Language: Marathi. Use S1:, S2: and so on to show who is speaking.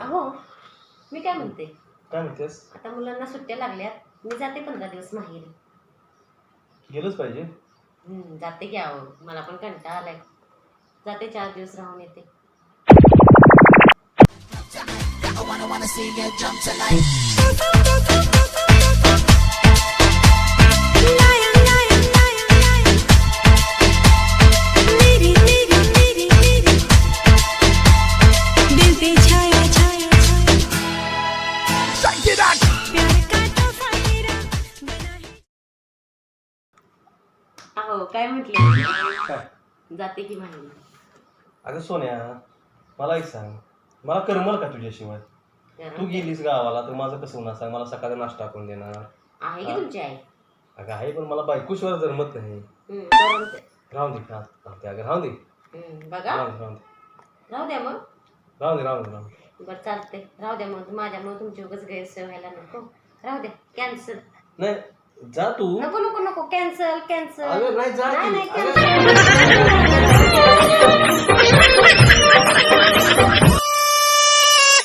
S1: अहो मी काय म्हणते?
S2: काय म्हणतेस?
S1: आता मुलांना सुट्ट्या लागल्यात. मी जाते पंधरा दिवस माहेरी.
S2: गेलंच पाहिजे.
S1: हम्म, जाते की अहो. मला पण कंटाळा आलाय. जाते चार दिवस राहून येते.
S3: मेरी
S1: अहो काय म्हटले?
S2: काय?
S1: जाते की
S2: अगं सोन्या मला एक सांग. मला करमल का तुझ्याशिवाय. तू गेलीस गावाला तर माझं कसं होणार? सांग मला सकाळी नाश्ता करून देणार.
S1: आहे की तुमची आई?
S2: अगं आहे पण मला बायकोशिवाय जमत नाही.
S1: हम्म, करून ते.
S2: राहून दे राहून राहून दे अगं राहून दे.
S1: हम्म, बघा.
S2: राहून दे राहून दे.
S1: राहू द्या मग.
S2: राहून दे राहून दे राहून दे.
S1: बरं चालते राहू द्या मग माझ्यामुळे तुमची उगाच गैरसोय व्हायला नको. राहू द्या कॅन्सल.
S2: नाही जा तू.
S1: नको नको. नको कॅन्सल कॅन्सल
S2: अगं नाही जा
S1: नाही
S2: तू. अगं-